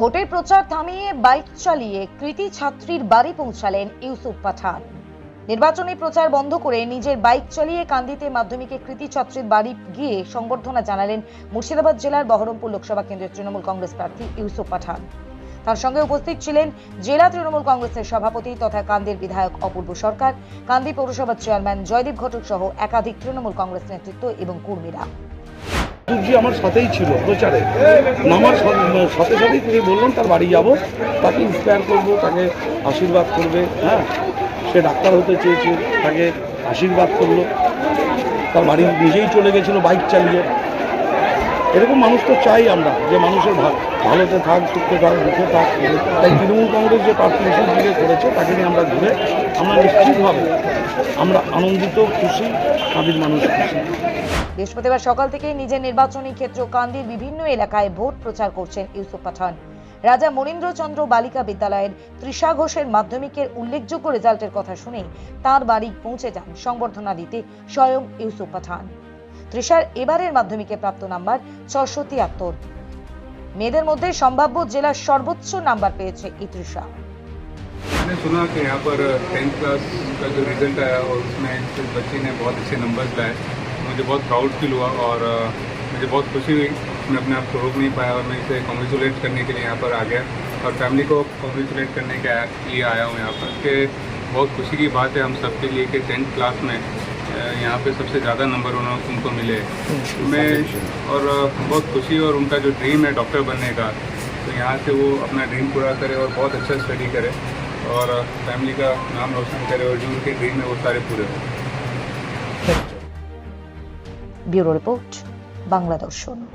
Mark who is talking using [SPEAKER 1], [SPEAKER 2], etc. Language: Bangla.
[SPEAKER 1] ভোটের প্রচার থামিয়ে বাইক চালিয়ে কৃতি ছাত্রীর বাড়ি পৌঁছালেন ইউসুফ পাঠান। নির্বাচনী প্রচার বন্ধ করে নিজের বাইক চালিয়ে কান্দিতে মাধ্যমিকে কৃতি ছাত্রীর বাড়ি গিয়ে সংবর্ধনা জানালেন মুর্শিদাবাদ জেলার বহরমপুর লোকসভা কেন্দ্রের তৃণমূল কংগ্রেস প্রার্থী ইউসুফ পাঠান। তার সঙ্গে উপস্থিত ছিলেন জেলা তৃণমূল কংগ্রেসের সভাপতি তথা কান্দির বিধায়ক অপূর্ব সরকার, কান্দি পৌরসভার চেয়ারম্যান জয়দীপ ঘটক সহ একাধিক তৃণমূল কংগ্রেস নেতৃত্ব এবং কর্মীরা।
[SPEAKER 2] সূর্যি আমার সাথেই ছিল প্রচারে। নামার সা- সাথে সাথেই তিনি বললেন, তার বাড়ি যাব। তাকে ইন্সপায়ার করব, তাকে আশীর্বাদ করবে। হ্যাঁ? সে ডাক্তার হতে চেয়েছে, তাকে আশীর্বাদ করল। তার বাড়ি নিজেই চলে গেছিল বাইক চালিয়ে। এরকম মানুষ তো চাই আমরা, যে মানুষের ভালোতে থাক, সুখে থাক দুঃখে থাক। তাই তৃণমূল কংগ্রেস যে প্রার্থী দিকে করেছে, তাকে নিয়ে আমরা ঘুরে আমরা নিশ্চিতভাবে আমরা আনন্দিত, খুশি কাঁদির মানুষ খুশি
[SPEAKER 1] বৃহস্পতিবার সকাল থেকে নিজের নির্বাচনী ক্ষেত্র কান্দির বিভিন্ন এলাকায় ভোট প্রচার করছেন ইউসুফ পাঠান। রাজা মনীন্দ্রচন্দ্র বালিকা বিদ্যালয়ের তৃষা ঘোষের মাধ্যমিকের উল্লেখযোগ্য রেজাল্টের কথা শুনে তার বাড়ি পৌঁছে যান সংবর্ধনা দিতে স্বয়ং ইউসুফ পাঠান। তৃষার এবারের মাধ্যমিকে প্রাপ্ত নাম্বার ছশো তিয়াত্তর মেয়েদের মধ্যে সম্ভাব্য জেলার সর্বোচ্চ নাম্বার পেয়েছে এই তৃষা
[SPEAKER 3] मैंने सुना कि यहाँ पर टेंथ क्लास का जो रिजल्ट आया और उसमें इस बच्ची ने बहुत अच्छे नंबर्स लाए मुझे बहुत प्राउड फील हुआ और अ, मुझे बहुत खुशी हुई मैं अपने आप को रोक नहीं पाया और मैं इसे कॉन्ग्रेचुलेट करने के लिए यहाँ पर आ गया और फैमिली को कॉन्ग्रेचुलेट करने के लिए आया हूँ यहाँ पर कि बहुत खुशी की बात है हम सबके लिए कि टेंथ क्लास में अ, यहाँ पे सबसे ज़्यादा नंबर उन्होंने उनको मिले। हम्म। मैं और बहुत खुशी और उनका जो ड्रीम है डॉक्टर बनने का तो यहाँ से वो अपना ड्रीम पूरा करे और बहुत अच्छा स्टडी करे और फैमिली का नाम रोशन करे और जो उनके ड्रीम है वो सारे पूरे हो।
[SPEAKER 1] ब्यूरो रिपोर्ट बांग्ला दर्शन